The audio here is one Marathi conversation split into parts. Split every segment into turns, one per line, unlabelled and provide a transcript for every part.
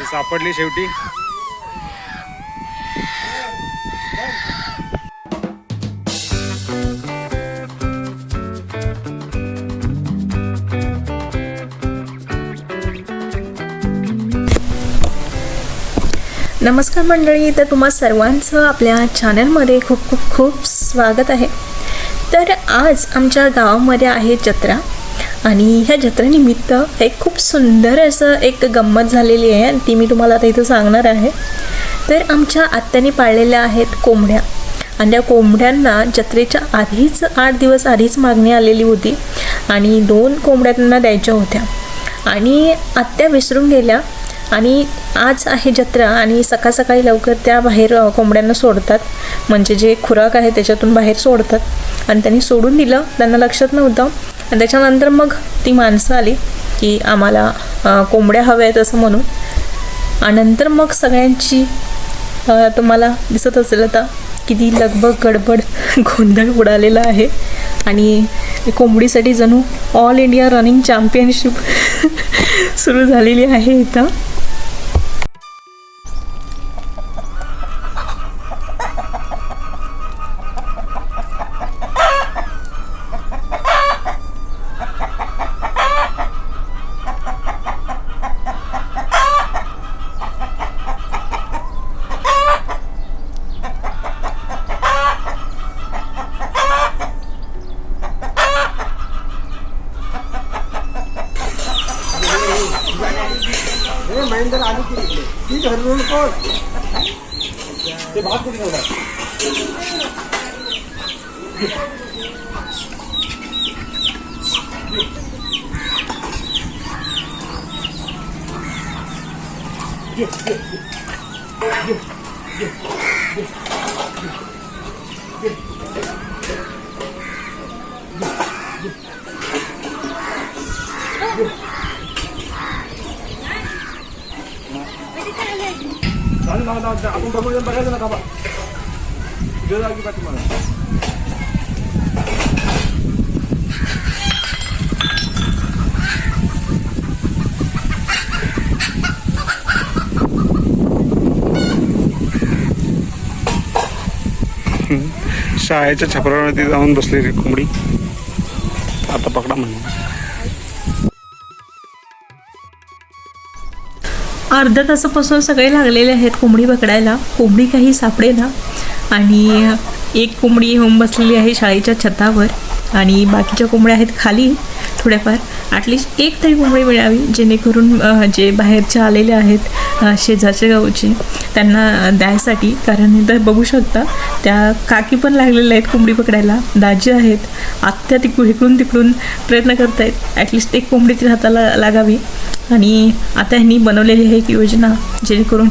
ती सापडली शेवटी.
नमस्कार मंडळी तर तुम्हा सर्वांचं आपल्या चॅनलमध्ये खूप खूप खूप स्वागत आहे. तर आज आमच्या गावामध्ये आहे जत्रा. आणि ह्या जत्रेनिमित्त एक खूप सुंदर असं एक गंमत झालेली आहे आणि ती मी तुम्हाला आता इथं सांगणार आहे. तर आमच्या आत्याने पाळलेल्या आहेत कोंबड्या. आणि त्या कोंबड्यांना जत्रेच्या आधीच आठ दिवस आधीच मागणी आलेली होती आणि दोन कोंबड्या त्यांना द्यायच्या होत्या. आणि आत्या विसरून गेल्या आणि आज आहे जत्रा आणि सकाळ सकाळी लवकर त्या बाहेर कोंबड्यांना सोडतात. म्हणजे जे खुराक आहे त्याच्यातून बाहेर सोडतात. आणि त्यांनी सोडून दिलं. त्यांना लक्षात नव्हतं. आणि त्याच्यानंतर मग ती माणसं आली की आम्हाला कोंबड्या हव्या आहेत असं म्हणून. आणि नंतर मग सगळ्यांची तुम्हाला दिसत असेल आता किती लगबग गडबड गोंधळ उडालेला आहे. आणि कोंबडीसाठी जणू ऑल इंडिया रनिंग चॅम्पियनशिप सुरू झालेली आहे इथं. 내 마음대로 생각해. 예, Yeah.
आपण बघून बघायचं ना का पाठी शाळेच्या छपरावरती जाऊन बसलेली कोंबडी. आता पकडा म्हणून.
अर्ध्या तासापासून सगळे लागलेले आहेत कोंबडी पकडायला. कोंबडी काही सापडे ना. आणि एक कोंबडी होऊन बसलेली आहे शाळेच्या छतावर. आणि बाकीच्या कोंबड्या आहेत खाली थोड्याफार. ॲटलिस्ट एक तरी कोंबडी मिळावी जेणेकरून जे बाहेरचे आलेले आहेत शेजारच्या गावचे त्यांना द्यायसाठी. कारण इथं बघू शकता त्या काकी पण लागलेल्या आहेत कोंबडी पकडायला. दाजी आहेत. आत्या तिकडून इकडून तिकडून प्रयत्न करत आहेत ॲटलिस्ट एक कोंबडी ती हाताला लागावी. आणि आता ह्यांनी बनवलेली आहे एक योजना जेणेकरून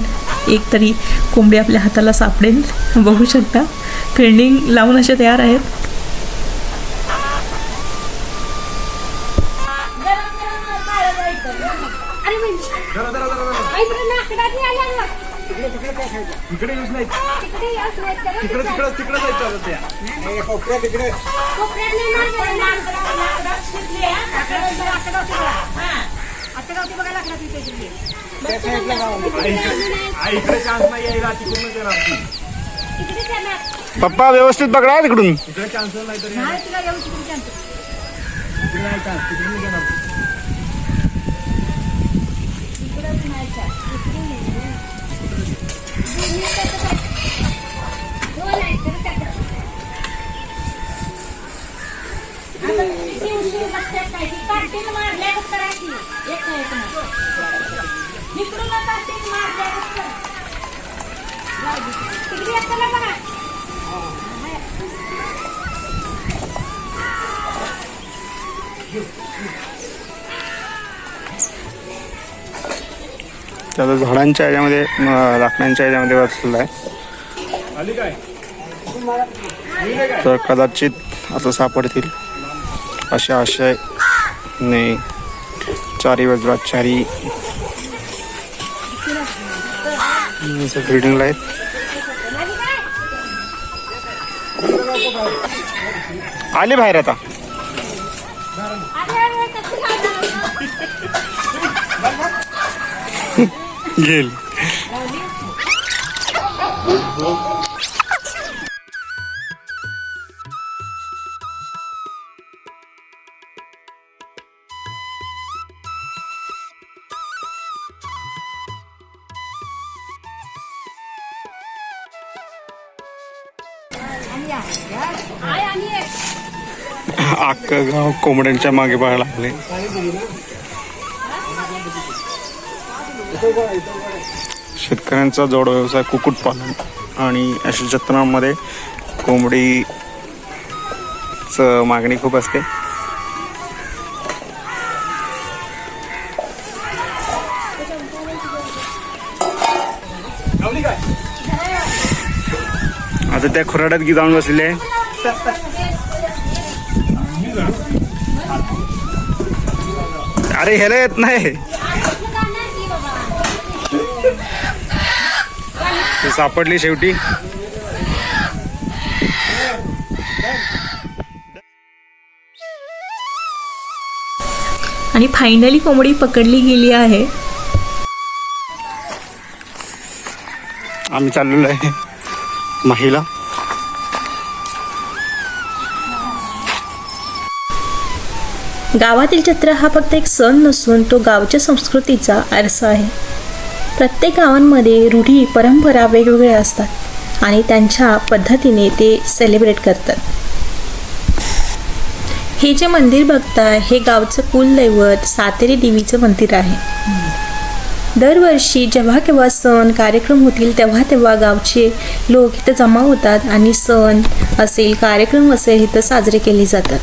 एक तरी कोंबडी आपल्या हाताला सापडेल बघू शकता फिल्डिंग लावून असे तयार आहेत
तिकडे येऊच नाही तिकडे तिकडे तिकडे जायचं आता त्या आ, इकडे चान्स नाही यायला तिकडूनच येणार ती. पप्पा व्यवस्थित पकडा तिकडून. इकडे चान्स नाही तरी इकडे नाही चान्स तिकडून येणार त्याला झाडांच्या ह्याच्यामध्ये अं, लाकडांच्या ह्याच्यामध्ये बसलेला आहे. तर कदाचित असं सापडतील. अशा आशयने चारी बाजूला चारी ग्रीडिंगला आहेत. आले बाहेर आता.
घेईल अख्ख गाव कोंबड्यांच्या मागे पाहायला लागले शेतकऱ्यांचा जोड व्यवसाय कुक्कुटपालन आणि अशा जत्रांमध्ये कोंबडीचं मागणी खूप असते.
काय?
आता त्या खुराड्यात गी जाऊन बसले अरे ह्याला येत नाही. ती सापडली शेवटी.
आणि फायनली कोंबडी पकडली गेली आहे.
आम्ही चाललेलो आहे. महिला?
गावातील जत्रा हा फक्त एक सण नसून तो गावच्या संस्कृतीचा आरसा आहे. प्रत्येक गावांमध्ये रूढी परंपरा वेगवेगळ्या असतात आणि त्यांच्या पद्धतीने ते सेलिब्रेट करतात. हे जे मंदिर बघताय हे गावचं कुलदैवत सातेरी देवीचं मंदिर आहे. दरवर्षी जेव्हा केव्हा सण कार्यक्रम होतील तेव्हा तेव्हा गावचे लोक इथं जमा होतात आणि सण असेल कार्यक्रम असेल इथं साजरे केले जातात.